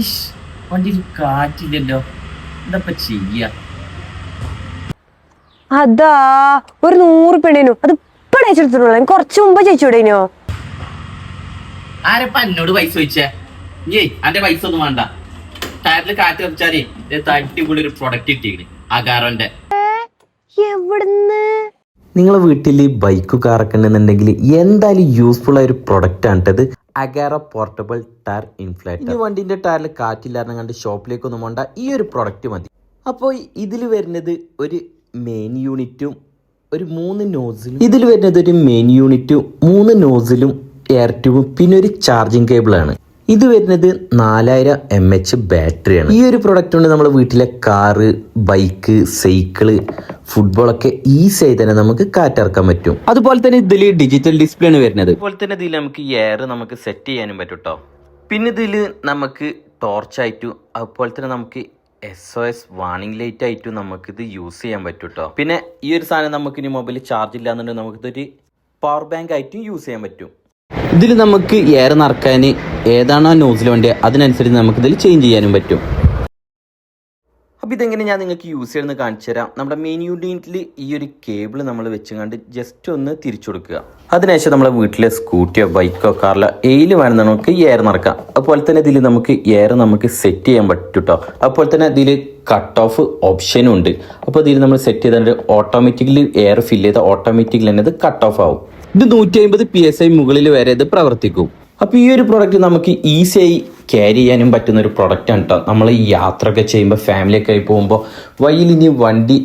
ഇഷ്, വണ്ടിയിൽ കാറ്റില്ലല്ലോ. എന്താ ചെയ്യ? അതാ ഒരു നൂറ് പെണ്ണേനു അത് ഇപ്പഴേ അയച്ചെടുത്തിട്ടുള്ളൂ കുറച്ച് മുമ്പ് ചോദിച്ചൂടേനോ ആരപ്പ എന്നോട് പൈസ ചോദിച്ചേ? അന്റെ പൈസ ഒന്നും വേണ്ട. ടയറിൽ കാറ്റ് വെച്ചാലേ അടിപൊളി ഒരു പ്രൊഡക്റ്റ് കിട്ടിയിട്ടുണ്ട് അകാറോന്റെ എവിടുന്ന്? നിങ്ങളെ വീട്ടിൽ ബൈക്ക് കാറൊക്കെ ഉണ്ടെന്നുണ്ടെങ്കിൽ എന്തായാലും യൂസ്ഫുൾ ആയ ഒരു പ്രൊഡക്റ്റ് ആണ് ഇത് അഗാറ പോർട്ടബിൾ ടയർ ഇൻഫ്ലേറ്റർ ഈ വണ്ടിന്റെ ടയറിൽ കാറ്റില്ലാരണം കണ്ട് ഷോപ്പിലേക്കൊന്നും വേണ്ട ഈ ഒരു പ്രൊഡക്റ്റ് മതി. അപ്പോൾ ഇതിൽ വരുന്നത് ഒരു മെയിൻ യൂണിറ്റും ഒരു മൂന്ന് നോസിലും ഇതിൽ വരുന്നത് ഒരു മെയിൻ യൂണിറ്റും മൂന്ന് നോസിലും എയർ ട്യൂബും പിന്നെ ഒരു ചാർജിങ് കേബിളാണ് ഇത് വരുന്നത് നാലായിരം എം എച്ച് ബാറ്ററിയാണ് ഈ ഒരു പ്രൊഡക്റ്റ് കൊണ്ട് നമ്മൾ വീട്ടിലെ കാറ് ബൈക്ക് സൈക്കിൾ ഫുട്ബോളൊക്കെ ഈസി ആയി തന്നെ നമുക്ക് കാറ്റിറക്കാൻ പറ്റും. അതുപോലെ തന്നെ ഇതിൽ ഡിജിറ്റൽ ഡിസ്പ്ലേ ആണ് വരുന്നത്. അതുപോലെ തന്നെ ഇതിൽ നമുക്ക് എയർ നമുക്ക് സെറ്റ് ചെയ്യാനും പറ്റും കേട്ടോ പിന്നെ ഇതിൽ നമുക്ക് ടോർച്ച് ടോർച്ചായിട്ടും അതുപോലെ തന്നെ നമുക്ക് S O S warning light ആയിട്ടും നമുക്ക് ഇത് യൂസ് ചെയ്യാൻ പറ്റും കേട്ടോ പിന്നെ ഈ ഒരു സാധനം നമുക്ക് ഇനി മൊബൈൽ ചാർജ് ഇല്ലാന്നുണ്ടെങ്കിൽ നമുക്കിതൊരു പവർ ബാങ്ക് ആയിട്ടും യൂസ് ചെയ്യാൻ പറ്റും. ഇതിൽ നമുക്ക് എയർ നിറക്കാൻ ഏതാണോ നോസിൽ വേണ്ടത് അതിനനുസരിച്ച് നമുക്ക് ഇതിൽ ചേഞ്ച് ചെയ്യാനും പറ്റും. അപ്പോൾ ഇതെങ്ങനെ ഞാൻ നിങ്ങൾക്ക് യൂസ് ചെയ്യുന്നത് കാണിച്ചു തരാം. നമ്മുടെ മെയിൻ യൂണിറ്റിൽ ഈ ഒരു കേബിൾ നമ്മൾ വെച്ചുകൊണ്ട് ജസ്റ്റ് ഒന്ന് തിരിച്ചു കൊടുക്കുക. അതിനുശേഷം നമ്മളെ വീട്ടിലെ സ്കൂട്ടിയോ ബൈക്കോ കാറിലോ എയിൽ വേണം നമുക്ക് എയർ നടക്കാം അതുപോലെ തന്നെ ഇതിൽ നമുക്ക് എയർ നമുക്ക് സെറ്റ് ചെയ്യാൻ പറ്റും കേട്ടോ അതുപോലെ തന്നെ ഇതിൽ കട്ട് ഓഫ് ഓപ്ഷനും ഉണ്ട്. അപ്പോൾ ഇതിൽ നമ്മൾ സെറ്റ് ചെയ്താൽ ഓട്ടോമാറ്റിക്കലി എയർ ഫില്ല് ചെയ്താൽ ഓട്ടോമാറ്റിക്കലി തന്നെ ഇത് കട്ട് ഓഫ് ആവും. ഇത് നൂറ്റി അമ്പത് പി എസ് ഐ മുകളിൽ വരെ ഇത് പ്രവർത്തിക്കും. അപ്പോൾ ഈ ഒരു പ്രോഡക്റ്റ് നമുക്ക് ഈസിയായി ക്യാരി ചെയ്യാനും പറ്റുന്ന ഒരു പ്രൊഡക്റ്റാണ് കേട്ടോ നമ്മൾ ഈ യാത്രയൊക്കെ ചെയ്യുമ്പോൾ ഫാമിലിയൊക്കെ ആയി പോകുമ്പോൾ വഴിയിൽ ഇനി വണ്ടി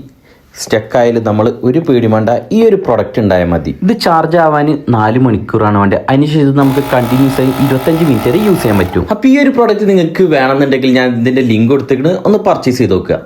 സ്റ്റക്ക് ആയാലും നമ്മൾ ഒരു പേടി വേണ്ട. ഈ ഒരു പ്രൊഡക്റ്റ് ഉണ്ടായാൽ മതി. ഇത് ചാർജ് ആവാൻ നാല് മണിക്കൂറാണ് വേണ്ടത്. അതിനുശേഷം നമുക്ക് കണ്ടിന്യൂസ് ആയി ഇരുപത്തഞ്ച് മിനിറ്റ് വരെ യൂസ് ചെയ്യാൻ പറ്റും. അപ്പോൾ ഈ ഒരു പ്രോഡക്റ്റ് നിങ്ങൾക്ക് വേണമെന്നുണ്ടെങ്കിൽ ഞാൻ ഇതിന്റെ ലിങ്ക് കൊടുത്തിട്ട് ഒന്ന് പർച്ചേസ് ചെയ്ത് നോക്കുക.